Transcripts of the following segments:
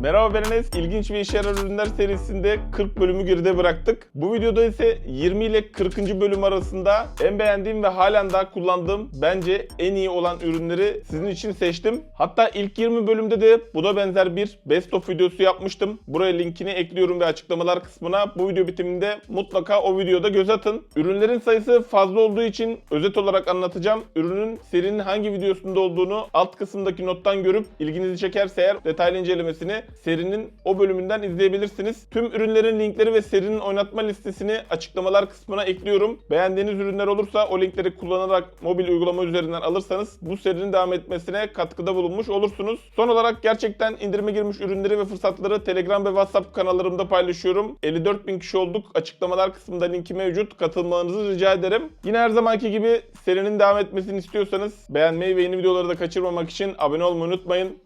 Merhaba ben Enes. İlginç ve işe yarar ürünler serisinde 40 bölümü geride bıraktık. Bu videoda ise 20 ile 40. bölüm arasında en beğendiğim ve halen daha kullandığım bence en iyi olan ürünleri sizin için seçtim. Hatta ilk 20 bölümde de buna benzer bir best of videosu yapmıştım. Buraya linkini ekliyorum ve açıklamalar kısmına. Bu video bitiminde mutlaka o videoda göz atın. Ürünlerin sayısı fazla olduğu için özet olarak anlatacağım. Ürünün serinin hangi videosunda olduğunu alt kısımdaki nottan görüp ilginizi çekerse eğer detaylı incelemesini serinin o bölümünden izleyebilirsiniz. Tüm ürünlerin linkleri ve serinin oynatma listesini açıklamalar kısmına ekliyorum. Beğendiğiniz ürünler olursa o linkleri kullanarak mobil uygulama üzerinden alırsanız bu serinin devam etmesine katkıda bulunmuş olursunuz. Son olarak gerçekten indirime girmiş ürünleri ve fırsatları Telegram ve WhatsApp kanallarımda paylaşıyorum. 54 bin kişi olduk. Açıklamalar kısmında linki mevcut. Katılmanızı rica ederim. Yine her zamanki gibi serinin devam etmesini istiyorsanız beğenmeyi ve yeni videoları da kaçırmamak için abone olmayı unutmayın.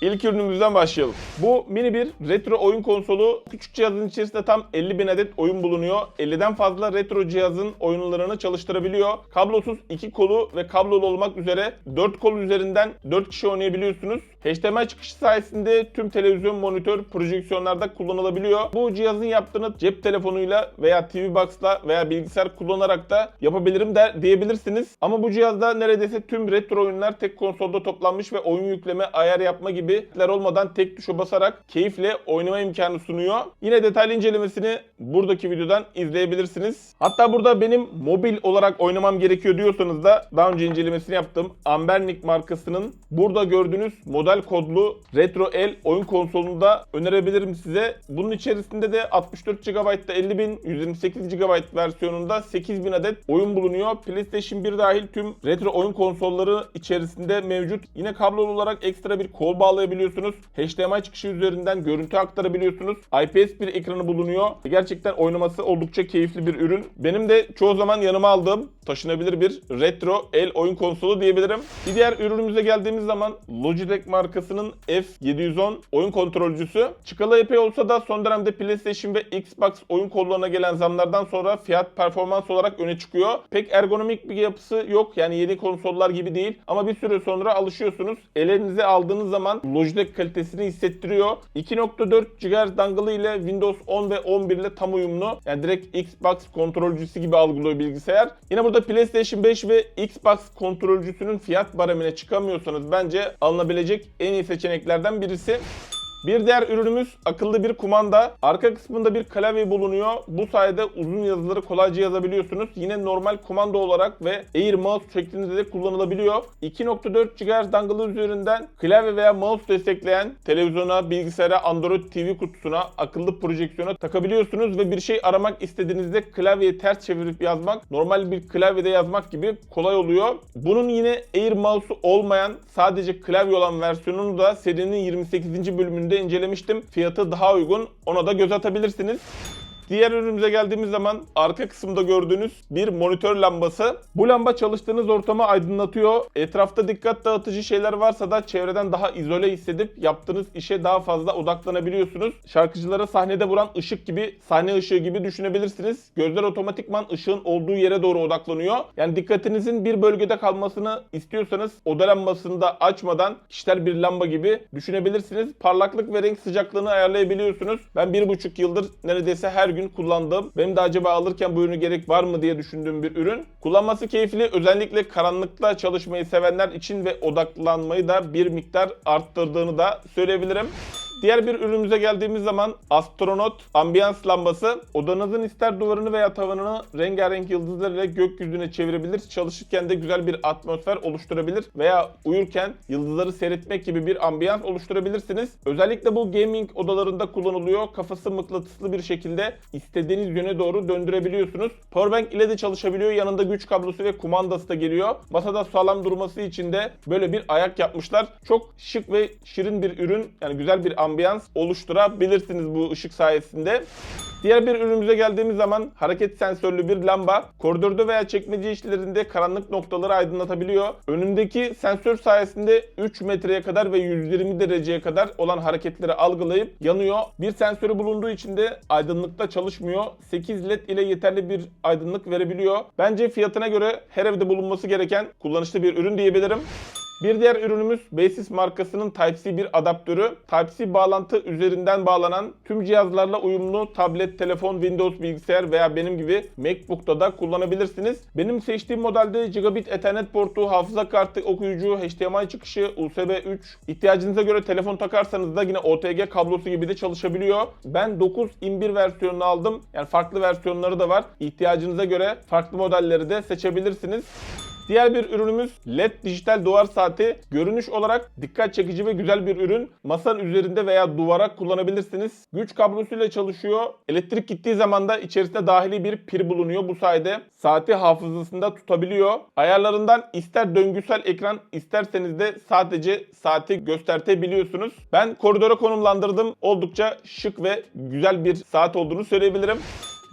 İlk ürünümüzden başlayalım. Bu mini bir retro oyun konsolu. Küçük cihazın içerisinde tam 50 bin adet oyun bulunuyor. 50'den fazla retro cihazın oyunlarını çalıştırabiliyor. Kablosuz 2 kolu ve kablolu olmak üzere 4 kol üzerinden 4 kişi oynayabiliyorsunuz. HDMI çıkışı sayesinde tüm televizyon, monitör, projeksiyonlarda kullanılabiliyor. Bu cihazın yaptığını cep telefonuyla veya TV Box'la veya bilgisayar kullanarak da yapabilirim der diyebilirsiniz. Ama bu cihazda neredeyse tüm retro oyunlar tek konsolda toplanmış ve oyun yükleme, ayar yapma gibiler olmadan tek tuşa basarak keyifle oynama imkanı sunuyor. Yine detaylı incelemesini buradaki videodan izleyebilirsiniz. Hatta burada benim mobil olarak oynamam gerekiyor diyorsanız da daha önce incelemesini yaptım. Ambernic markasının burada gördüğünüz model kodlu Retro L oyun konsolunu da önerebilirim size. Bunun içerisinde de 64 GB'da 50 bin, 128 GB versiyonunda 8000 adet oyun bulunuyor. PlayStation 1 dahil tüm retro oyun konsolları içerisinde mevcut. Yine kablolu olarak ekstra bir kol bağlayabiliyorsunuz. HDMI çıkışı üzerinden görüntü aktarabiliyorsunuz. IPS bir ekranı bulunuyor. Gerçekten oynaması oldukça keyifli bir ürün. Benim de çoğu zaman yanıma aldığım taşınabilir bir retro el oyun konsolu diyebilirim. Bir diğer ürünümüze geldiğimiz zaman Logitech markasının F710 oyun kontrolcüsü. Çıkalı epey olsa da son dönemde PlayStation ve Xbox oyun kollarına gelen zamlardan sonra fiyat performans olarak öne çıkıyor. Pek ergonomik bir yapısı yok. Yani yeni konsollar gibi değil. Ama bir süre sonra alışıyorsunuz. Elinize aldığınız zaman Logitech kalitesini hissettiriyor. 2.4 GHz dongle ile Windows 10 ve 11 ile tam uyumlu. Yani direkt Xbox kontrolcüsü gibi algılıyor bilgisayar. Yine burada PlayStation 5 ve Xbox kontrolcüsünün fiyat baremine çıkamıyorsanız bence alınabilecek en iyi seçeneklerden birisi. Bir diğer ürünümüz akıllı bir kumanda. Arka kısmında bir klavye bulunuyor. Bu sayede uzun yazıları kolayca yazabiliyorsunuz. Yine normal kumanda olarak ve Air Mouse şeklinde de kullanılabiliyor. 2.4 GHz dongle üzerinden klavye veya mouse destekleyen televizyona, bilgisayara, Android TV kutusuna, akıllı projeksiyona takabiliyorsunuz ve bir şey aramak istediğinizde klavyeyi ters çevirip yazmak normal bir klavyede yazmak gibi kolay oluyor. Bunun yine Air Mouse'u olmayan sadece klavye olan versiyonunu da serinin 28. bölümünde incelemiştim. Fiyatı daha uygun. Ona da göz atabilirsiniz. Diğer ürünümüze geldiğimiz zaman arka kısımda gördüğünüz bir monitör lambası. Bu lamba çalıştığınız ortamı aydınlatıyor. Etrafta dikkat dağıtıcı şeyler varsa da çevreden daha izole hissedip yaptığınız işe daha fazla odaklanabiliyorsunuz. Şarkıcılara sahnede vuran ışık gibi, sahne ışığı gibi düşünebilirsiniz. Gözler otomatikman ışığın olduğu yere doğru odaklanıyor. Yani dikkatinizin bir bölgede kalmasını istiyorsanız oda lambasını da açmadan kişisel bir lamba gibi düşünebilirsiniz. Parlaklık ve renk sıcaklığını ayarlayabiliyorsunuz. Ben bir buçuk yıldır neredeyse her gün kullandığım, benim de acaba alırken bu ürünü gerek var mı diye düşündüğüm bir ürün. Kullanması keyifli. Özellikle karanlıkta çalışmayı sevenler için ve odaklanmayı da bir miktar arttırdığını da söyleyebilirim. Diğer bir ürünümüze geldiğimiz zaman astronot ambiyans lambası odanızın ister duvarını veya tavanını rengarenk yıldızlar ile gökyüzüne çevirebilir. Çalışırken de güzel bir atmosfer oluşturabilir veya uyurken yıldızları seyretmek gibi bir ambiyans oluşturabilirsiniz. Özellikle bu gaming odalarında kullanılıyor. Kafası mıknatıslı bir şekilde istediğiniz yöne doğru döndürebiliyorsunuz. Powerbank ile de çalışabiliyor. Yanında güç kablosu ve kumandası da geliyor. Masada sağlam durması için de böyle bir ayak yapmışlar. Çok şık ve şirin bir ürün. Yani güzel bir ambiyans oluşturabilirsiniz bu ışık sayesinde. Diğer bir ürünümüze geldiğimiz zaman hareket sensörlü bir lamba koridorda veya çekmece işlerinde karanlık noktaları aydınlatabiliyor. Önündeki sensör sayesinde 3 metreye kadar ve 120 dereceye kadar olan hareketleri algılayıp yanıyor. Bir sensörü bulunduğu için de aydınlıkta çalışmıyor. 8 led ile yeterli bir aydınlık verebiliyor. Bence fiyatına göre her evde bulunması gereken kullanışlı bir ürün diyebilirim. Bir diğer ürünümüz Basis markasının Type-C bir adaptörü. Type-C bağlantı üzerinden bağlanan tüm cihazlarla uyumlu tablet, telefon, Windows bilgisayar veya benim gibi MacBook'ta da kullanabilirsiniz. Benim seçtiğim modelde gigabit Ethernet portu, hafıza kartı, okuyucu, HDMI çıkışı, USB 3. İhtiyacınıza göre telefon takarsanız da yine OTG kablosu gibi de çalışabiliyor. Ben 9 in 1 versiyonunu aldım. Yani farklı versiyonları da var. İhtiyacınıza göre farklı modelleri de seçebilirsiniz. Diğer bir ürünümüz LED dijital duvar saati. Görünüş olarak dikkat çekici ve güzel bir ürün. Masanın üzerinde veya duvara kullanabilirsiniz. Güç kablosuyla çalışıyor. Elektrik gittiği zaman da içerisinde dahili bir pil bulunuyor. Bu sayede saati hafızasında tutabiliyor. Ayarlarından ister döngüsel ekran isterseniz de sadece saati göstertebiliyorsunuz. Ben koridora konumlandırdım. Oldukça şık ve güzel bir saat olduğunu söyleyebilirim.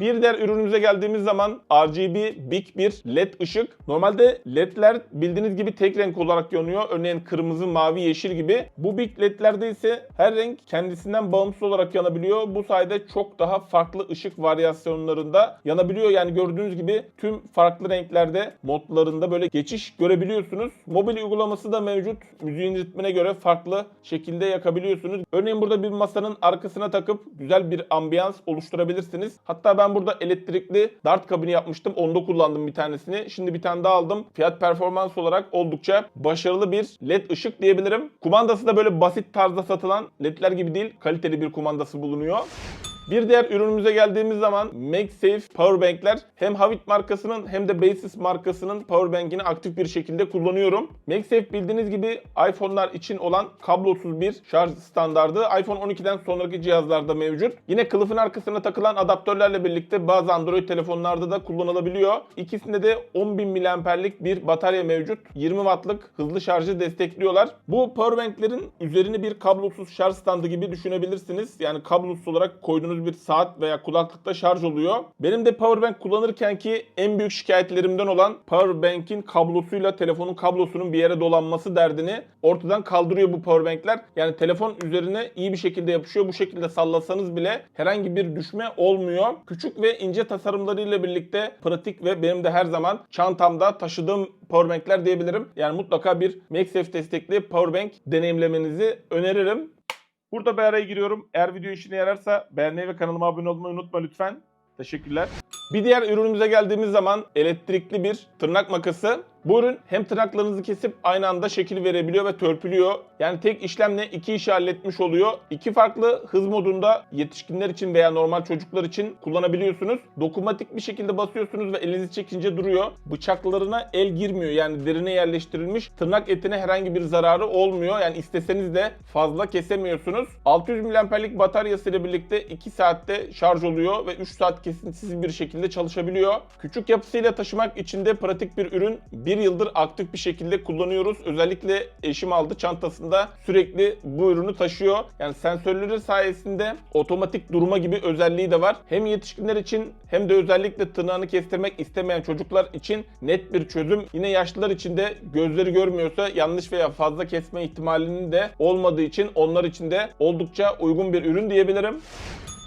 Bir diğer ürünümüze geldiğimiz zaman RGB Big bir LED ışık. Normalde LED'ler bildiğiniz gibi tek renk olarak yanıyor. Örneğin kırmızı, mavi, yeşil gibi. Bu Big LED'lerde ise her renk kendisinden bağımsız olarak yanabiliyor. Bu sayede çok daha farklı ışık varyasyonlarında yanabiliyor. Yani gördüğünüz gibi tüm farklı renklerde modlarında böyle geçiş görebiliyorsunuz. Mobil uygulaması da mevcut. Müziğin ritmine göre farklı şekilde yakabiliyorsunuz. Örneğin burada bir masanın arkasına takıp güzel bir ambiyans oluşturabilirsiniz. Hatta ben burada elektrikli dart kabini yapmıştım. Onda kullandım bir tanesini. Şimdi bir tane daha aldım. Fiyat performans olarak oldukça başarılı bir led ışık diyebilirim. Kumandası da böyle basit tarzda satılan ledler gibi değil. Kaliteli bir kumandası bulunuyor. Bir diğer ürünümüze geldiğimiz zaman MagSafe Powerbank'ler hem Havit markasının hem de Basis markasının Powerbank'ini aktif bir şekilde kullanıyorum. MagSafe bildiğiniz gibi iPhone'lar için olan kablosuz bir şarj standardı. iPhone 12'den sonraki cihazlarda mevcut. Yine kılıfın arkasına takılan adaptörlerle birlikte bazı Android telefonlarda da kullanılabiliyor. İkisinde de 10.000 mAh'lik bir batarya mevcut. 20 Watt'lık hızlı şarjı destekliyorlar. Bu Powerbank'lerin üzerini bir kablosuz şarj standı gibi düşünebilirsiniz. Yani kablosuz olarak koyduğunuz bir saat veya kulaklıkta şarj oluyor. Benim de powerbank kullanırken ki en büyük şikayetlerimden olan powerbank'in kablosuyla telefonun kablosunun bir yere dolanması derdini ortadan kaldırıyor bu powerbankler. Yani telefon üzerine iyi bir şekilde yapışıyor. Bu şekilde sallasanız bile herhangi bir düşme olmuyor. Küçük ve ince tasarımlarıyla birlikte pratik ve benim de her zaman çantamda taşıdığım powerbankler diyebilirim. Yani mutlaka bir MagSafe destekli powerbank deneyimlemenizi öneririm. Burada bir araya giriyorum. Eğer video işine yararsa beğenmeyi ve kanalıma abone olmayı unutma lütfen. Teşekkürler. Bir diğer ürünümüze geldiğimiz zaman elektrikli bir tırnak makası. Bu ürün hem tırnaklarınızı kesip aynı anda şekil verebiliyor ve törpülüyor. Yani tek işlemle iki işi halletmiş oluyor. İki farklı hız modunda yetişkinler için veya normal çocuklar için kullanabiliyorsunuz. Dokunmatik bir şekilde basıyorsunuz ve elinizi çekince duruyor. Bıçaklarına el girmiyor yani derine yerleştirilmiş. Tırnak etine herhangi bir zararı olmuyor. Yani isteseniz de fazla kesemiyorsunuz. 600 mAh'lik bataryası ile birlikte 2 saatte şarj oluyor ve 3 saat kesintisiz bir şekilde çalışabiliyor. Küçük yapısıyla taşımak için de pratik bir ürün. Yıldır aktif bir şekilde kullanıyoruz. Özellikle eşim aldı çantasında sürekli bu ürünü taşıyor. Yani sensörleri sayesinde otomatik durma gibi özelliği de var. Hem yetişkinler için hem de özellikle tırnağını kestirmek istemeyen çocuklar için net bir çözüm. Yine yaşlılar için de gözleri görmüyorsa yanlış veya fazla kesme ihtimalinin de olmadığı için onlar için de oldukça uygun bir ürün diyebilirim.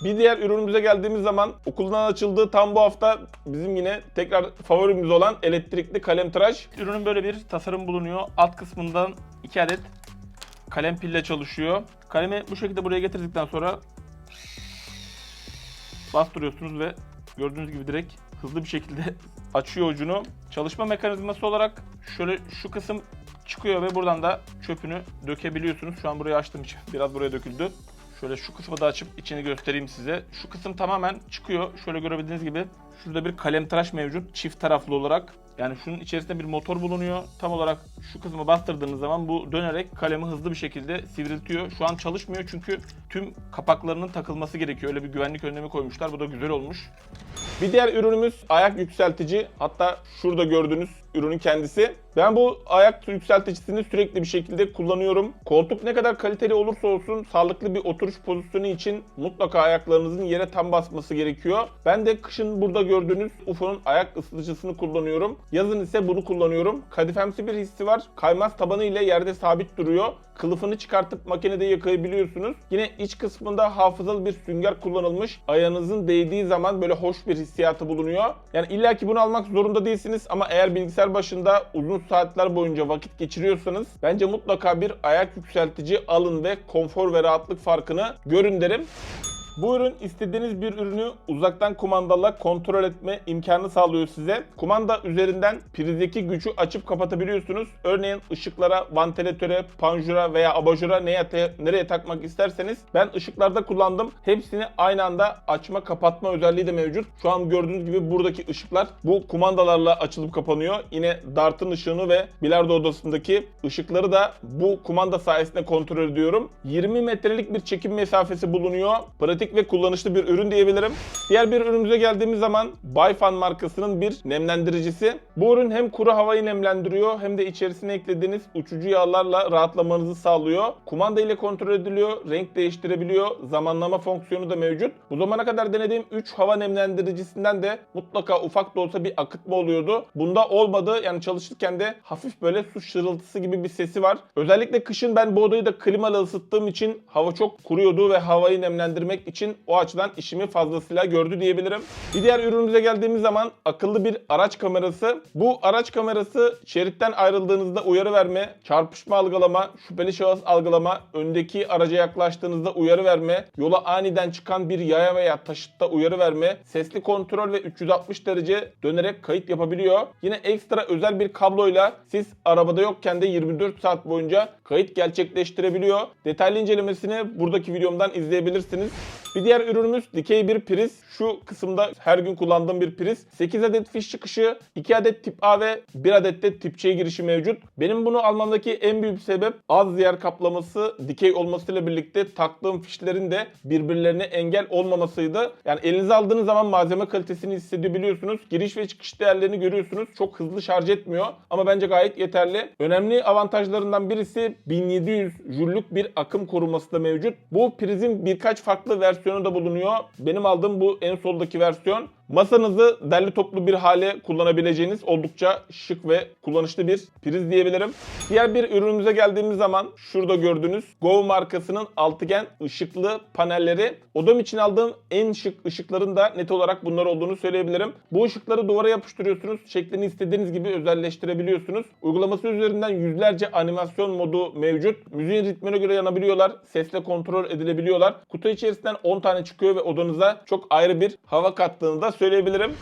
Bir diğer ürünümüze geldiğimiz zaman okuldan açıldığı tam bu hafta bizim yine tekrar favorimiz olan elektrikli kalem tıraş. Ürünün böyle bir tasarım bulunuyor. Alt kısmından 2 adet kalem pille çalışıyor. Kalemi bu şekilde buraya getirdikten sonra bastırıyorsunuz ve gördüğünüz gibi direkt hızlı bir şekilde açıyor ucunu. Çalışma mekanizması olarak şöyle şu kısım çıkıyor ve buradan da çöpünü dökebiliyorsunuz. Şu an burayı açtığım için biraz buraya döküldü. Şöyle şu kısmı da açıp içini göstereyim size. Şu kısım tamamen çıkıyor. Şöyle görebildiğiniz gibi şurada bir kalem tıraş mevcut çift taraflı olarak. Yani şunun içerisinde bir motor bulunuyor. Tam olarak şu kısmı bastırdığınız zaman bu dönerek kalemi hızlı bir şekilde sivriltiyor. Şu an çalışmıyor çünkü tüm kapaklarının takılması gerekiyor. Öyle bir güvenlik önlemi koymuşlar. Bu da güzel olmuş. Bir diğer ürünümüz ayak yükseltici. Hatta şurada gördüğünüz ürünün kendisi. Ben bu ayak yükselticisini sürekli bir şekilde kullanıyorum. Koltuk ne kadar kaliteli olursa olsun sağlıklı bir oturuş pozisyonu için mutlaka ayaklarınızın yere tam basması gerekiyor. Ben de kışın burada gördüğünüz UFO'nun ayak ısıtıcısını kullanıyorum. Yazın ise bunu kullanıyorum. Kadifemsi bir hissi var. Kaymaz tabanı ile yerde sabit duruyor. Kılıfını çıkartıp makinede yakabiliyorsunuz. Yine iç kısmında hafızalı bir sünger kullanılmış. Ayağınızın değdiği zaman böyle hoş bir hissiyatı bulunuyor. Yani illaki bunu almak zorunda değilsiniz ama eğer bilgisayar bilgisayar başında uzun saatler boyunca vakit geçiriyorsanız bence mutlaka bir ayak yükseltici alın ve konfor ve rahatlık farkını görün derim. Bu ürün istediğiniz bir ürünü uzaktan kumandayla kontrol etme imkanı sağlıyor size. Kumanda üzerinden prizdeki gücü açıp kapatabiliyorsunuz. Örneğin ışıklara, vantilatöre, panjura veya abajura neye, nereye takmak isterseniz ben ışıklarda kullandım. Hepsini aynı anda açma kapatma özelliği de mevcut. Şu an gördüğünüz gibi buradaki ışıklar bu kumandalarla açılıp kapanıyor. Yine dartın ışığını ve bilardo odasındaki ışıkları da bu kumanda sayesinde kontrol ediyorum. 20 metrelik bir çekim mesafesi bulunuyor. Pratik ve kullanışlı bir ürün diyebilirim. Diğer bir ürünümüze geldiğimiz zaman Bayfan markasının bir nemlendiricisi. Bu ürün hem kuru havayı nemlendiriyor hem de içerisine eklediğiniz uçucu yağlarla rahatlamanızı sağlıyor. Kumanda ile kontrol ediliyor, renk değiştirebiliyor, zamanlama fonksiyonu da mevcut. Bu zamana kadar denediğim 3 hava nemlendiricisinden de mutlaka ufak da olsa bir akıtma oluyordu. Bunda olmadı. Yani çalışırken de hafif böyle su şırıltısı gibi bir sesi var. Özellikle kışın ben bu odayı da klimalı ısıttığım için hava çok kuruyordu ve havayı nemlendirmek için o açıdan işimi fazlasıyla gördü diyebilirim. Bir diğer ürünümüze geldiğimiz zaman akıllı bir araç kamerası. Bu araç kamerası şeritten ayrıldığınızda uyarı verme, çarpışma algılama, şüpheli şahıs algılama, öndeki araca yaklaştığınızda uyarı verme, yola aniden çıkan bir yaya veya taşıtta uyarı verme, sesli kontrol ve 360 derece dönerek kayıt yapabiliyor. Yine ekstra özel bir kabloyla siz arabada yokken de 24 saat boyunca kayıt gerçekleştirebiliyor. Detaylı incelemesini buradaki videomdan izleyebilirsiniz. Bir diğer ürünümüz dikey bir priz. Şu kısımda her gün kullandığım bir priz. 8 adet fiş çıkışı, 2 adet tip A ve 1 adet de tip C girişi mevcut. Benim bunu almamdaki en büyük sebep az yer kaplaması, dikey olmasıyla birlikte taktığım fişlerin de birbirlerine engel olmamasıydı. Yani elinize aldığınız zaman malzeme kalitesini hissedebiliyorsunuz. Giriş ve çıkış değerlerini görüyorsunuz. Çok hızlı şarj etmiyor ama bence gayet yeterli. Önemli avantajlarından birisi 1700 jüllük bir akım koruması da mevcut. Bu prizin birkaç farklı versiyonu da bulunuyor. Benim aldığım bu en soldaki versiyon. Masanızı derli toplu bir hale kullanabileceğiniz oldukça şık ve kullanışlı bir priz diyebilirim. Diğer bir ürünümüze geldiğimiz zaman şurada gördüğünüz Go markasının altıgen ışıklı panelleri. Odam için aldığım en şık ışıkların da net olarak bunlar olduğunu söyleyebilirim. Bu ışıkları duvara yapıştırıyorsunuz. Şeklini istediğiniz gibi özelleştirebiliyorsunuz. Uygulaması üzerinden yüzlerce animasyon modu mevcut. Müziğin ritmine göre yanabiliyorlar. Sesle kontrol edilebiliyorlar. Kutu içerisinden 10 tane çıkıyor ve odanıza çok ayrı bir hava kattığını da söyleyebilirim.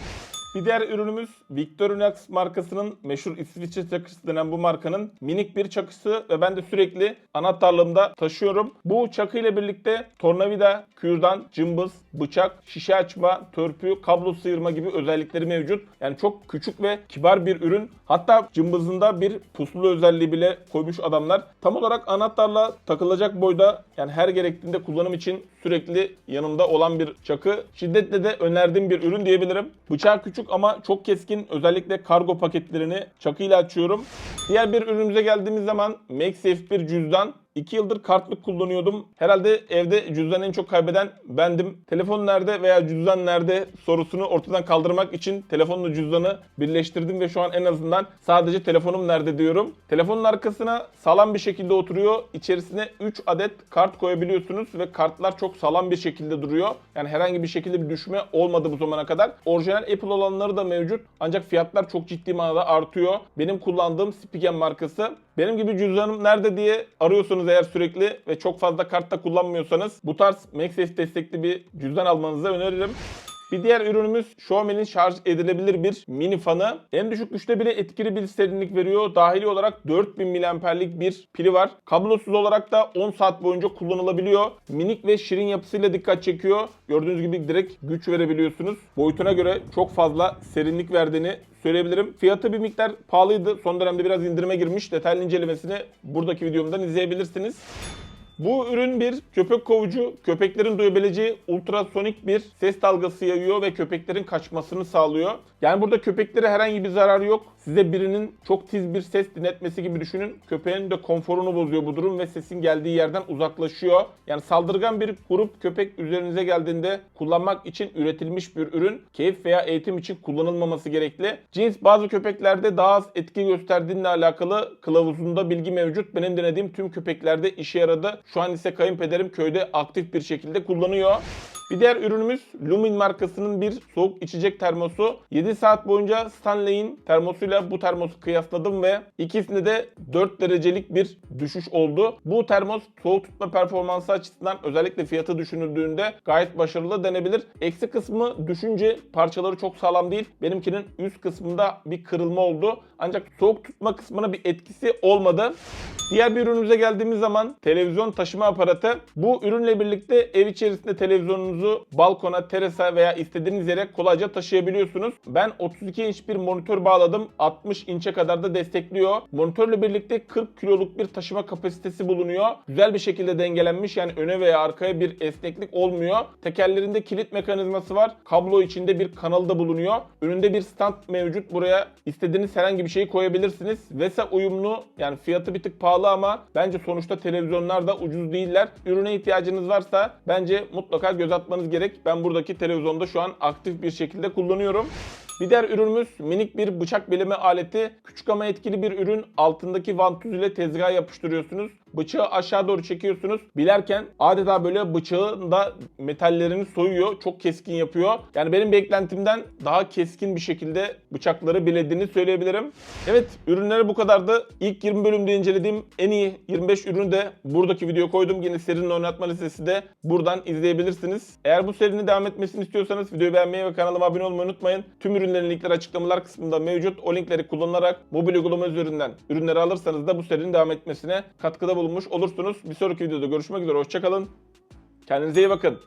Bir diğer ürünümüz Victorinox markasının meşhur İsviçre çakısı denen bu markanın minik bir çakısı ve ben de sürekli anahtarlığımda taşıyorum. Bu çakı ile birlikte tornavida, kürdan, cımbız, bıçak, şişe açma, törpü, kablo sıyırma gibi özellikleri mevcut. Yani çok küçük ve kibar bir ürün. Hatta cımbızında bir pusulu özelliği bile koymuş adamlar. Tam olarak anahtarla takılacak boyda yani her gerektiğinde kullanım için sürekli yanımda olan bir çakı. Şiddetle de önerdiğim bir ürün diyebilirim. Bıçağı küçük ama çok keskin. Özellikle kargo paketlerini çakıyla açıyorum. Diğer bir ürünümüze geldiğimiz zaman MagSafe bir cüzdan. 2 yıldır kartlık kullanıyordum. Herhalde evde cüzdan en çok kaybeden bendim. Telefon nerede veya cüzdan nerede sorusunu ortadan kaldırmak için telefonla cüzdanı birleştirdim ve şu an en azından sadece telefonum nerede diyorum. Telefonun arkasına sağlam bir şekilde oturuyor. İçerisine 3 adet kart koyabiliyorsunuz ve kartlar çok sağlam bir şekilde duruyor. Yani herhangi bir şekilde bir düşme olmadı bu zamana kadar. Orijinal Apple olanları da mevcut. Ancak fiyatlar çok ciddi manada artıyor. Benim kullandığım Spigen markası. Benim gibi cüzdanım nerede diye arıyorsunuz eğer sürekli ve çok fazla kartta kullanmıyorsanız bu tarz MagSafe destekli bir cüzdan almanızı öneririm. Bir diğer ürünümüz Xiaomi'nin şarj edilebilir bir mini fanı. En düşük güçte bile etkili bir serinlik veriyor. Dahili olarak 4000 mAh'lik bir pili var. Kablosuz olarak da 10 saat boyunca kullanılabiliyor. Minik ve şirin yapısıyla dikkat çekiyor. Gördüğünüz gibi direkt güç verebiliyorsunuz. Boyutuna göre çok fazla serinlik verdiğini söyleyebilirim. Fiyatı bir miktar pahalıydı. Son dönemde biraz indirime girmiş. Detaylı incelemesini buradaki videomdan izleyebilirsiniz. Bu ürün bir köpek kovucu. Köpeklerin duyabileceği ultrasonik bir ses dalgası yayıyor ve köpeklerin kaçmasını sağlıyor. Yani burada köpeklere herhangi bir zarar yok. Size birinin çok tiz bir ses dinletmesi gibi düşünün. Köpeğin de konforunu bozuyor bu durum ve sesin geldiği yerden uzaklaşıyor. Yani saldırgan bir grup köpek üzerinize geldiğinde kullanmak için üretilmiş bir ürün. Keyif veya eğitim için kullanılmaması gerekli. Cins bazı köpeklerde daha az etki gösterdiğinle alakalı kılavuzunda bilgi mevcut. Benim denediğim tüm köpeklerde işe yaradı. Şu an ise kayınpederim köyde aktif bir şekilde kullanıyor. Bir diğer ürünümüz Lumin markasının bir soğuk içecek termosu. 7 saat boyunca Stanley'in termosuyla bu termosu kıyasladım ve ikisinde de 4 derecelik bir düşüş oldu. Bu termos soğuk tutma performansı açısından özellikle fiyatı düşünüldüğünde gayet başarılı denebilir. Eksi kısmı düşünce parçaları çok sağlam değil. Benimkinin üst kısmında bir kırılma oldu. Ancak soğuk tutma kısmına bir etkisi olmadı. Diğer bir ürünümüze geldiğimiz zaman televizyon taşıma aparatı. Bu ürünle birlikte ev içerisinde televizyonunuzu balkona, terasa veya istediğiniz yere kolayca taşıyabiliyorsunuz. Ben 32 inç bir monitör bağladım. 60 inçe kadar da destekliyor. Monitörle birlikte 40 kiloluk bir taşıma kapasitesi bulunuyor. Güzel bir şekilde dengelenmiş yani öne veya arkaya bir esneklik olmuyor. Tekerlerinde kilit mekanizması var. Kablo içinde bir kanal da bulunuyor. Önünde bir stand mevcut. Buraya istediğiniz herhangi bir şeyi koyabilirsiniz. VESA uyumlu yani fiyatı bir tık pahalı ama bence sonuçta televizyonlar da ucuz değiller. Ürüne ihtiyacınız varsa bence mutlaka göz atmanız gerek. Ben buradaki televizyonda şu an aktif bir şekilde kullanıyorum. Bir diğer ürünümüz minik bir bıçak bileme aleti. Küçük ama etkili bir ürün. Altındaki vantuz ile tezgaha yapıştırıyorsunuz. Bıçağı aşağı doğru çekiyorsunuz. Bilerken adeta böyle bıçağın da metallerini soyuyor. Çok keskin yapıyor. Yani benim beklentimden daha keskin bir şekilde bıçakları bilediğini söyleyebilirim. Evet ürünleri bu kadardı. İlk 20 bölümde incelediğim en iyi 25 ürünü de buradaki videoya koydum. Yine serinin oynatma listesi de buradan izleyebilirsiniz. Eğer bu serinin devam etmesini istiyorsanız videoyu beğenmeyi ve kanalıma abone olmayı unutmayın. Tüm ürünlerin linkleri açıklamalar kısmında mevcut. O linkleri kullanarak mobil uygulama üzerinden ürünleri alırsanız da bu serinin devam etmesine katkıda bulunmuş olursunuz. Bir sonraki videoda görüşmek üzere. Hoşçakalın. Kendinize iyi bakın.